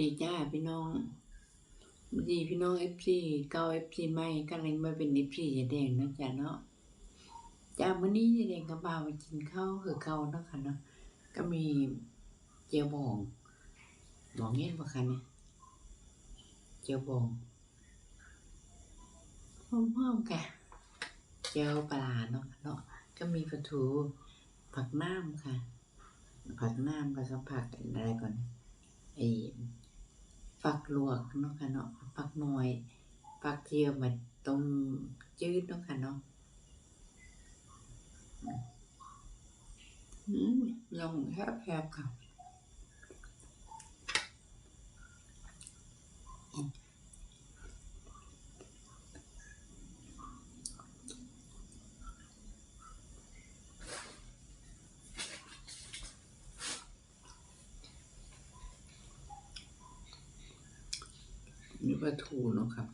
ดีจ้าพี่น้องสวัสดีพี่น้องเอฟซีเก่าเอฟซีใหม่กำลังมาเป็นเอฟซียายแดงนะจ๊ะเนาะจ้ามื้อนี้ยายแดงกับบ่าวกินข้าวคือเก่าเนาะค่ะเนาะก็มีเจียวบองบองเงี้ยบ่คะเนี่ยเจียวบองหอมๆค่ะเจียวปลาเนาะเนาะก็มีปลาทูผักน้ำค่ะ ผักน้ำแล้วก็ผักอะไรก่อน ลวกเนาะค่ะเนาะผักหน่อยผักเทียมมาต้มจืดเนาะค่ะเนาะอืมลองแคบๆค่ะนี่ ปลาทูเนาะครับ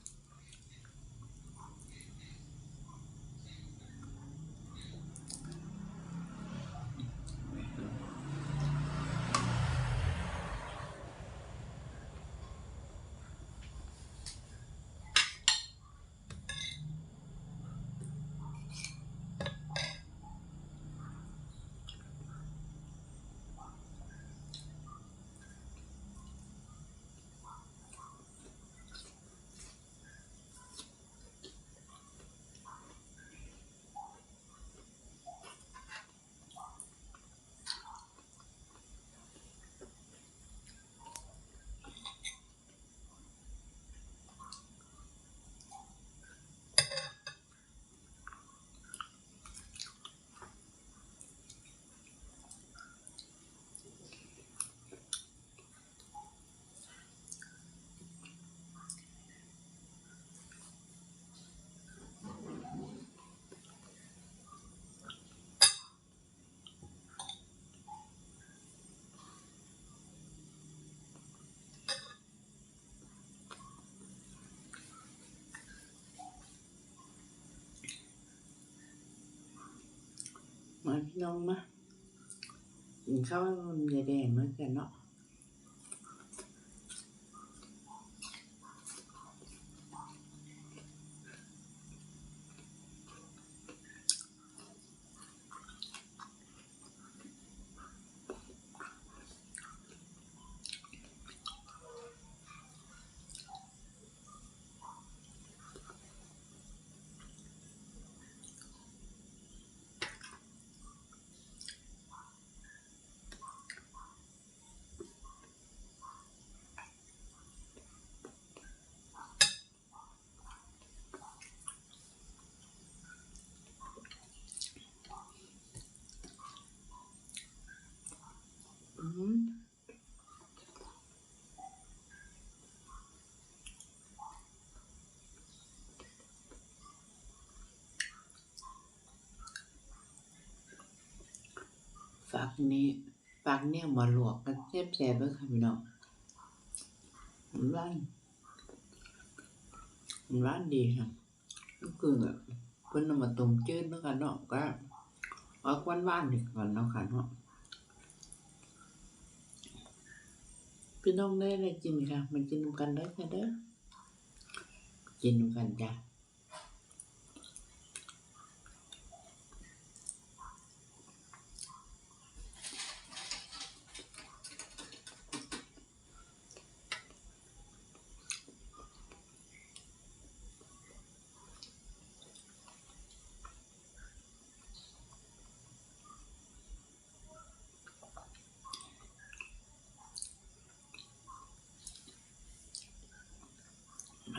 มาพี่น้องมากินข้าวมันยายแดงเหมือนกันเนาะอืมฝัก นี้ฝักเนี่ยมาลวกกันแซ่บๆเลยค่ะพี่น้องมันร้านมันร้านดีค่ะก็คือแบบเพิ่นเอามาต้มจืดเนาะค่ะเนาะก็ออกหวานดีก่อนเนาะค่ะเนาะพี่น้องได้อะไรกินค่ะมากินกันได้ค่ะเด้อกินกันจ้ะ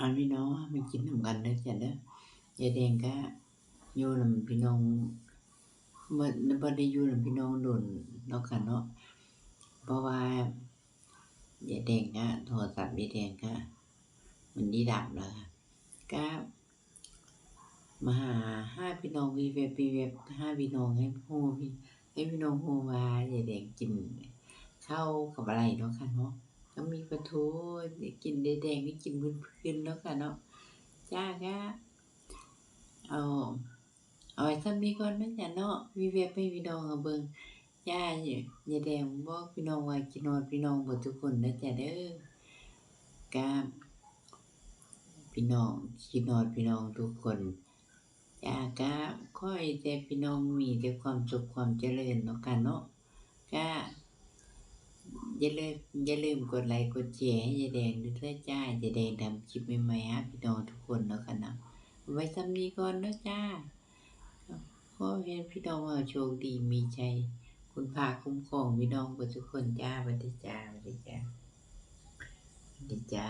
มาพี่น้องมากินนำกันได้จ้ะเด้อยายแดงก็อยู่นำพี่น้องบ่บ่ได้อยู่นำพี่น้องโดนเนาะค่ะเนาะเพราะว่ายายแดงก็โทรศัพท์ยายแดงก็มันดีดับแล้วค่ะก็มาหาห้าพี่น้องวีเว็บวีเว็บห้าพี่น้องให้ฮู้พี่ให้พี่น้องฮู้ว่ายายแดงกินข้าวกับอะไรเนาะค่ะเนาะ ก็มีปลาทูกินแดงๆได้กินพื้นๆแล้วค่ะเนาะจ้าก็เอาเอาไว้ซ้ำนี้ก่อนนจะเนาะมีเว็บให้พี่น้องเอาเบิ่งย่าอย่าแดงบอกพี่น้องว่ากินนอนพี่น้องเบิดทุกคนนะจ๊ะเด้อก็พี่น้องคิดฮอดพี่น้องทุกคนจ้าก็ขอให้แต่พี่น้องมีแต่ความสุขความเจริญเนาะค่ะเนาะก็ อย่าลืมอย่าลืมกดไลค์กดแชร์ให้ยายแดงด้วยเด้อจ้ายายแดงทำคลิปใหม่ๆฮะพี่น้องทุกคนเนาะค่ะเนาะไว้ซ้ำนี้ก่อนนะจ้าขอให้พี่น้องโชคดีมีชัยคุณพาคุ้มครองพี่น้องทุกคนจ้าวันดีจ้าสวันดีจ้าวัสดีจ้า